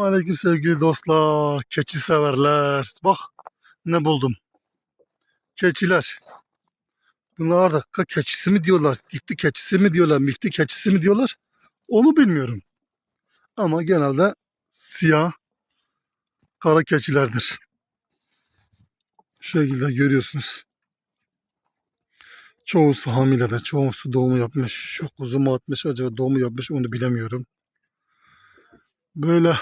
Aleyküm sevgili dostlar, keçi severler. Bak ne buldum. Keçiler. Bunlar da keçisi mi diyorlar, dikti keçisi mi diyorlar, mifti keçisi mi diyorlar. Onu bilmiyorum. Ama genelde siyah kara keçilerdir. Şu şekilde görüyorsunuz. Çoğusu hamiledir, çoğusu doğumu yapmış. Çok uzun mu atmış acaba doğumu yapmış onu bilemiyorum. Böyle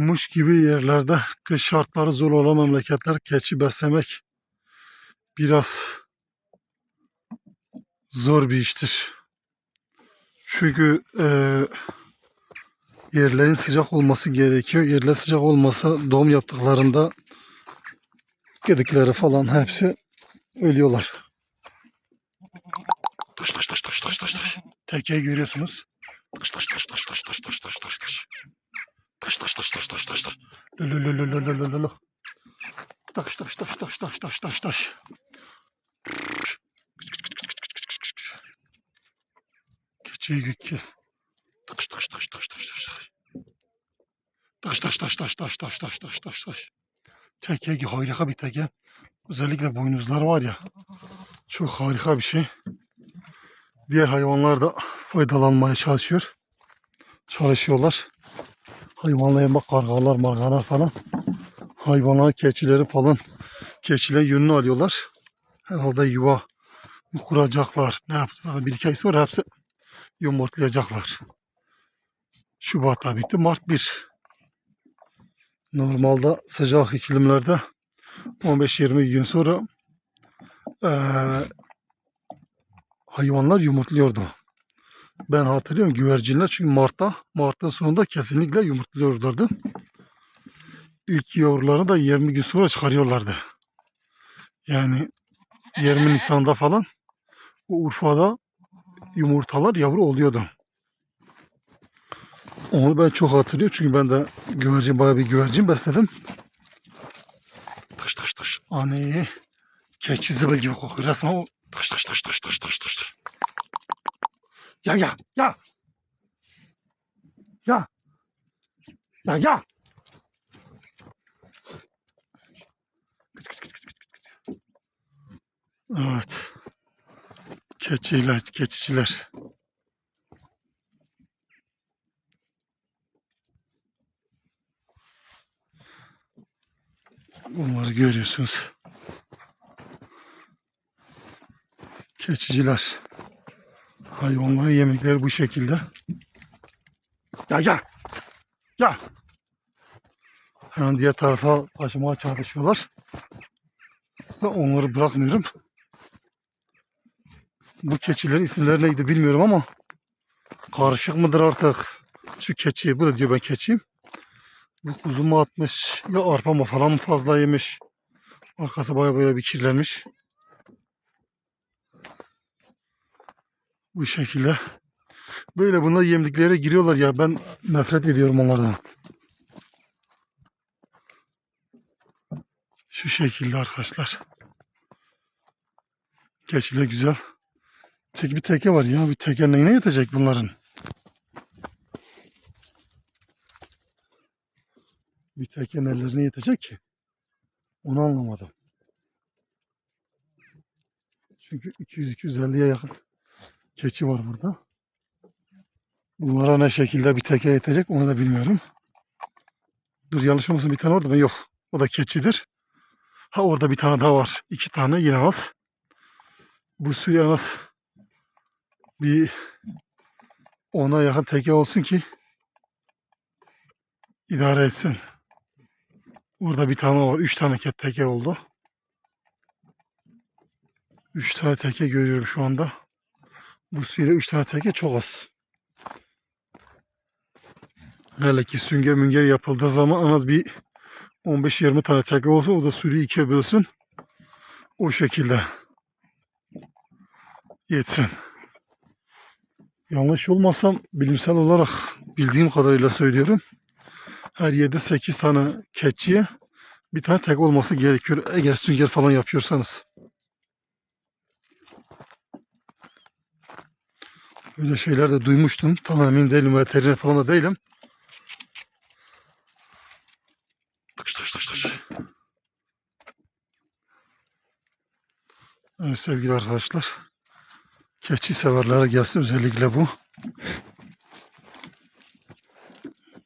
Muş gibi yerlerde kış şartları zor olan memleketler keçi beslemek biraz zor bir iştir. Çünkü eee yerlerin sıcak olması gerekiyor. Yerler sıcak olmasa doğum yaptıklarında gedikleri falan hepsi ölüyorlar. Taş taş taş taş taş taş taş. Tekeyi görüyorsunuz. Taş taş taş taş taş taş taş taş taş taş. Taş taş taş taş taş taş. Lö lö. Taş taş taş taş taş taş taş taş. Keçiyi gök Taş taş taş taş taş taş taş. Taş taş taş taş taş taş taş taş taş taş. Teke harika bir teke. Özellikle boynuzlar var ya. Çok harika bir şey. Diğer hayvanlar da faydalanmaya çalışıyor. Çalışıyorlar. Hayvanlara bak kargalar margalar falan. Hayvanlar keçileri falan. Keçiler yününü alıyorlar. Herhalde yuva kuracaklar. Ne yapacaklar? Bir iki ay sonra hepsi yumurtlayacaklar. Şubat'ta bitti. Mart 1. Normalde sıcak iklimlerde 15-20 gün sonra eee, hayvanlar yumurtluyordu. Ben hatırlıyorum güvercinler çünkü Mart'ta, Mart'ın sonunda kesinlikle yumurtluyorlardı. İlk yavrularını da 20 gün sonra çıkarıyorlardı. Yani 20 Nisan'da falan Urfa'da yumurtalar yavru oluyordu. Onu ben çok hatırlıyorum çünkü ben de güvercin bayağı bir güvercin besledim. Taş taş taş. Anne keçi zıbıl gibi kokuyor resmen o. Taş taş taş taş taş taş taş. Ya ya ya. Ya. Ya ya. Evet. Keçiler, keçiciler. Bunları görüyorsunuz. Keçiciler. Hayvanların yemekleri bu şekilde. Ya ya. Ya. Hemen diğer tarafa taşımaya çalışıyorlar. Ve onları bırakmıyorum. Bu keçilerin isimleri neydi bilmiyorum ama karışık mıdır artık? Şu keçi, bu da diyor ben keçiyim. Bu kuzu mu atmış ya arpa mı falan mı fazla yemiş. Arkası baya baya bir kirlenmiş. Bu şekilde. Böyle bunlar yemliklere giriyorlar ya ben nefret ediyorum onlardan. Şu şekilde arkadaşlar. Keçiler güzel. Tek bir teke var ya. Bir teke neyine yetecek bunların? Bir teke nelerine yetecek ki? Onu anlamadım. Çünkü 200-250'ye yakın keçi var burada. Bunlara ne şekilde bir teke yetecek onu da bilmiyorum. Dur yanlış olmasın bir tane orada mı? Yok. O da keçidir. Ha orada bir tane daha var. İki tane yine az. Bu suya az bir ona yakın teke olsun ki idare etsin. Burada bir tane var. Üç tane teke oldu. Üç tane teke görüyorum şu anda. Bu suyla üç tane teke çok az. Hele ki sünger münger yapıldığı zaman en az bir 15-20 tane teke olsun. O da suyu ikiye bölsün. O şekilde yetsin. Yanlış olmasam bilimsel olarak bildiğim kadarıyla söylüyorum. Her yerde 8 tane keçiye bir tane tek olması gerekiyor. Eğer sünger falan yapıyorsanız. Öyle şeyler de duymuştum. Tam emin değilim. Veteriner falan da değilim. Tıkış tıkış tıkış tıkış. Evet sevgili arkadaşlar. Keçi severlere gelsin özellikle bu.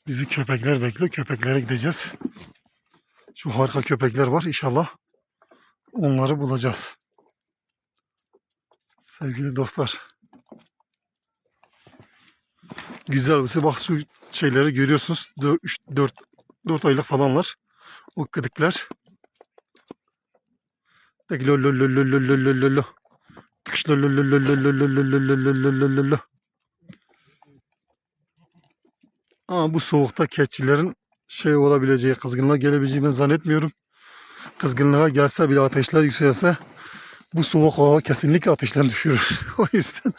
Bizi köpekler bekliyor. Köpeklere gideceğiz. Şu harika köpekler var. İnşallah onları bulacağız. Sevgili dostlar. Güzel. bir şey. Bak şu şeyleri görüyorsunuz. 4, 3, 4, 4 aylık falanlar. O kıdıklar. Peki lo lo lo lo lo lo lo lo lo. Tıkış lo lo lo lo lo lo lo lo lo lo lo lo lo lo. Ama bu soğukta keçilerin şey olabileceği, kızgınlığa gelebileceğini ben zannetmiyorum. Kızgınlığa gelse bile ateşler yükselse bu soğuk hava kesinlikle ateşlerini düşürür. o yüzden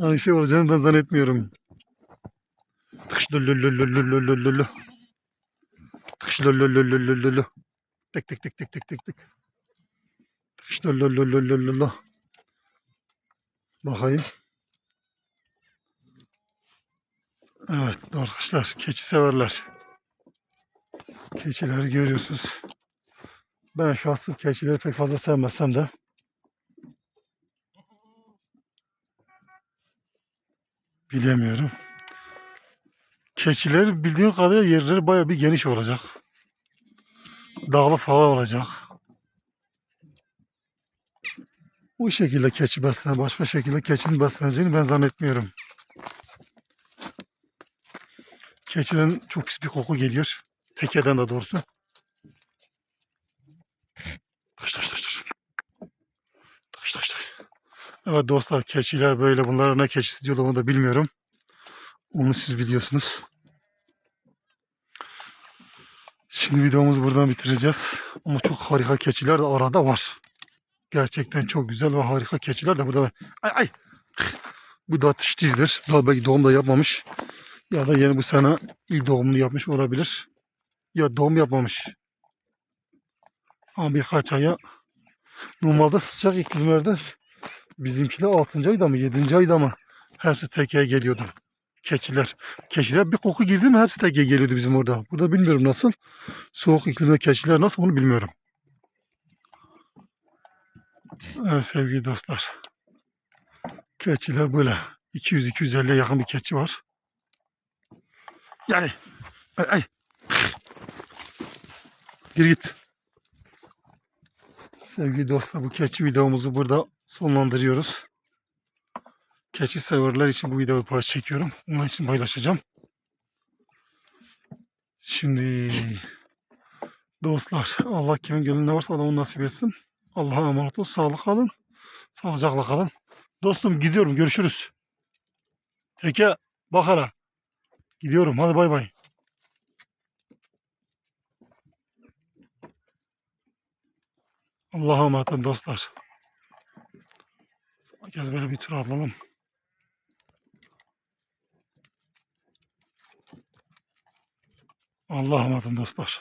hani şey olacağını ben zannetmiyorum. Tıkış lo. Tıkış lo. Tek tek tek tek tek tek tek. Tıkış lo. Bakayım. Evet arkadaşlar keçi severler. Keçileri görüyorsunuz. Ben şahsım keçileri pek fazla sevmesem de bilemiyorum. Keçiler bildiğim kadarıyla yerleri baya bir geniş olacak. Dağlı falan olacak. Bu şekilde keçi beslenir. Başka şekilde keçinin besleneceğini ben zannetmiyorum. Keçiden çok pis bir koku geliyor. Tekeden de doğrusu. Taş taş taş. Taş taş taş. Evet dostlar keçiler böyle. Bunlara ne keçisi diyorlar onu da bilmiyorum. Onu siz biliyorsunuz. Şimdi videomuzu buradan bitireceğiz. Ama çok harika keçiler de arada var. Gerçekten çok güzel ve harika keçiler de burada. Ay ay. Bu da tiştidir. Daha belki doğum da yapmamış. Ya da yeni bu sene ilk doğumunu yapmış olabilir. Ya doğum yapmamış. Ama birkaç aya normalde sıcak iklimlerde bizimkiler 6. ayda mı 7. ayda mı hepsi tekeye geliyordu. Keçiler. Keçiler bir koku girdi mi hepsi tekeye geliyordu bizim orada. Burada bilmiyorum nasıl. Soğuk iklimde keçiler nasıl bunu bilmiyorum. Evet sevgili dostlar. Keçiler böyle. 200-250'ye yakın bir keçi var. Yani. Ay, ay. Gir git. Sevgili dostlar bu keçi videomuzu burada sonlandırıyoruz. Keçi severler için bu videoyu çekiyorum. Onun için paylaşacağım. Şimdi dostlar Allah kimin gönlünde varsa adamı nasip etsin. Allah'a emanet ol. Sağlık kalın. Sağlıcakla kalın. Dostum gidiyorum. Görüşürüz. Teke bakara. Gidiyorum. Hadi bay bay. Allah'a emanet olun dostlar. Kez böyle bir tur atalım. Allah'a emanet dostlar.